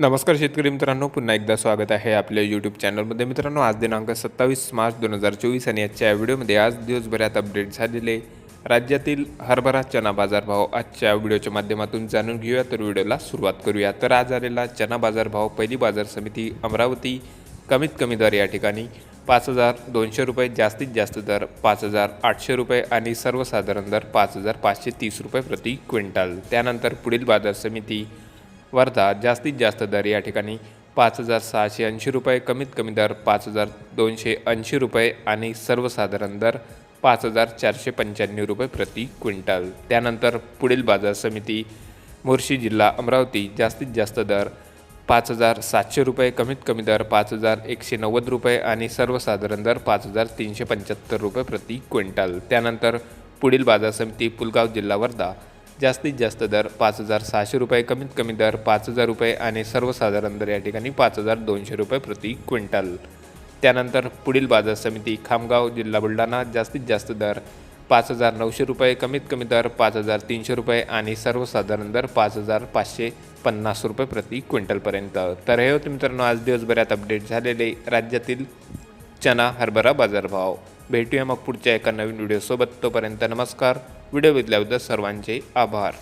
नमस्कार शेतकरी मित्रांनो पुन्हा एकदा स्वागत आहे आपल्या यूट्यूब चॅनलमध्ये मित्रांनो आज दिनांक सत्तावीस मार्च दोन हजार चोवीस आणि आजच्या व्हिडिओमध्ये आज दिवसभरात अपडेट झालेले राज्यातील हरभरा चना बाजारभाव. आजच्या व्हिडिओच्या माध्यमातून जाणून घेऊया तर व्हिडिओला सुरुवात करूया. तर आज आलेला चना बाजारभाव पहिली बाजार समिती अमरावती कमीत कमी दर या ठिकाणी पाच हजार दोनशे रुपये जास्तीत जास्त दर पाच हजार आठशे रुपये आणि सर्वसाधारण दर पाच हजार पाचशे तीस रुपये प्रति क्विंटल. त्यानंतर पुढील बाजार समिती वर्धा जास्तीत जास्त दर या ठिकाणी पाच हजार सहाशे ऐंशी रुपये कमीत कमी दर पाच हजार दोनशे ऐंशी रुपये आणि सर्वसाधारण दर पाच हजार चारशे पंच्याण्णव रुपये प्रति क्विंटल. त्यानंतर पुढील बाजार समिती मोर्शी जिल्हा अमरावती जास्तीत जास्त दर पाच हजार सातशे रुपये कमीत कमी दर पाच हजार एकशे नव्वद रुपये आणि सर्वसाधारण दर पाच हजार तीनशे पंच्याहत्तर रुपये प्रति क्विंटल. त्यानंतर पुढील बाजार समिती पुलगाव जिल्हा वर्धा. जास्तीत जास्त दर पाच हजार सहाशे रुपये कमीत कमी दर पाच हजार रुपये आणि सर्वसाधारण दर या ठिकाणी पाच हजार दोनशे रुपये प्रति क्विंटल. त्यानंतर पुढील बाजार समिती खामगाव जिल्हा बुलढाणा जास्तीत जास्त दर पाच हजार नऊशे रुपये कमीत कमी दर पाच हजार तीनशे रुपये आणि सर्वसाधारण दर पाच हजार पाचशे पन्नास रुपये प्रति क्विंटलपर्यंत तर हे होते मित्रांनो आज दिवसभरात अपडेट झालेले राज्यातील चना हरभरा बाजारभाव. भेटूया मग पुढच्या एका नवीन व्हिडिओसोबत तोपर्यंत नमस्कार. व्हिडिओ बघितल्याबद्दल सर्वांचे आभार.